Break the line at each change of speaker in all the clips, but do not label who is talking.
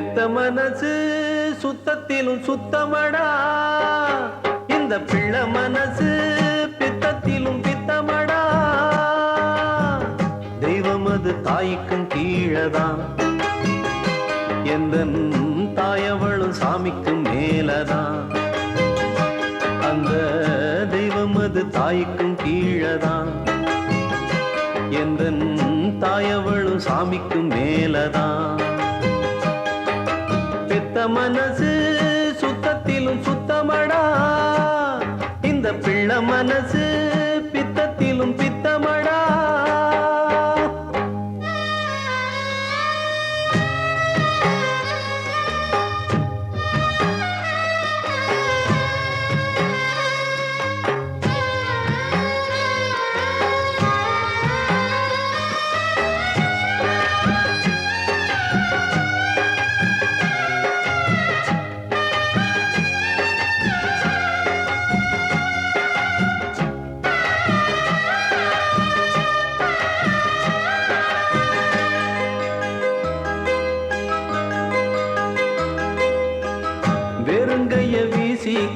பெத்த மனசு சுத்தத்திலும் சுத்தமடா. இந்த பிள்ளை மனசு பித்தத்திலும் பித்தமடா. தெய்வம் அது தாய்க்கும் கீழதான். எந்த தாயவளும் சாமிக்கும் மேலதான். அந்த தெய்வம் அது தாய்க்கும் கீழதான். எந்த தாயவளும் சாமிக்கும் மேலதான். பெத்த மனசு சுத்தத்திலும் சுத்தமடா. இந்த பிள்ளை மனசு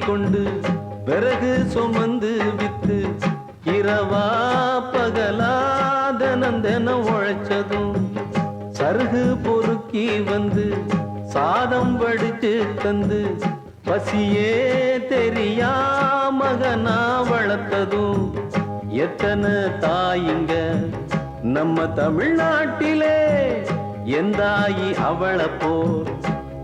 கொண்டு பிறகு சுமந்து வித்து இரவா பகலா தினம் உழைச்சதும் சருகு பொறுக்கி வந்து சாதம் வடித்து தந்து பசியே தெரியா மகனா வளர்த்ததும் எத்தனை தாயிங்க? நம்ம தமிழ்நாட்டிலே எந்தாயி அவளை போர்?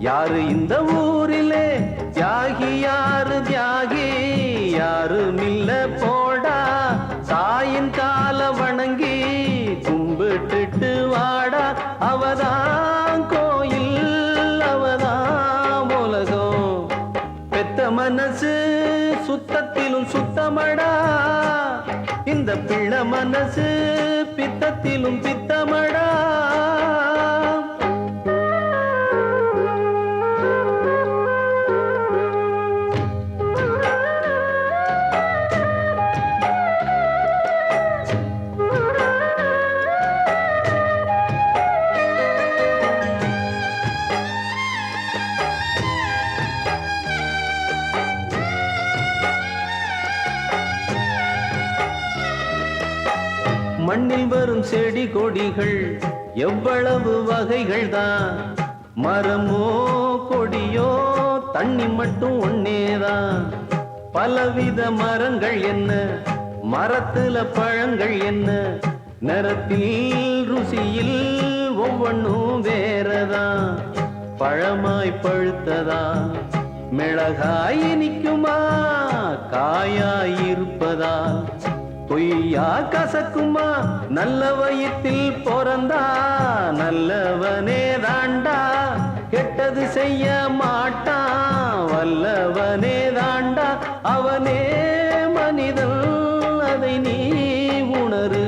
யாரு இந்த ஊரிலே? தியாகி யாரு தியாகி? யாரு மில்ல போடா? தாயின் கால வணங்கி கும்பிட்டுட்டு வாடா. அவதான் கோயில் அவதான் உலகம். பெத்த மனசு சுத்தத்திலும் சுத்தமடா. இந்த பிள்ளை மனசு பித்தத்திலும் பித்தமடா. மண்ணில் வரும் செடி கொடிகள் எவ்வளவு வகைகள் தான் மரமோ கொடியோ தண்ணி மட்டும் ஒன்னேதான். பலவித மரங்கள் என்ன? மரத்துல பழங்கள் என்ன? நிறத்தில் ருசியில் ஒவ்வொன்றும் வேறதான். பழமாய் பழுத்ததா? மிளகாய் இனிக்குமா காயாய் இருப்பதா? பொய்யா கசக்குமா? நல்ல வயிற்றில் பிறந்தா நல்லவனே தாண்டா. கெட்டது செய்ய மாட்டான் வல்லவனே தாண்டா. அவனே மனிதன் அதை நீ உணரு.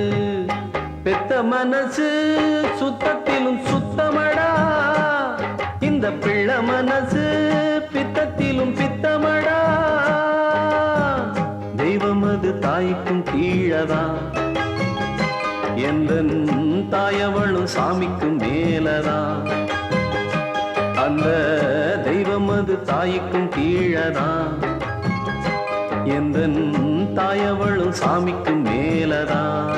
பெத்த மனசு சுத்தத்திலும் சுத்தமடா. இந்த பிள்ளை மனசு தாய்க்கும் கீழதான் எந்த தாயவளும் சாமிக்கும் மேலதான் அந்த தெய்வம் அது தாய்க்கும் கீழதான் எந்த தாயவளும் சாமிக்கும் மேலதான்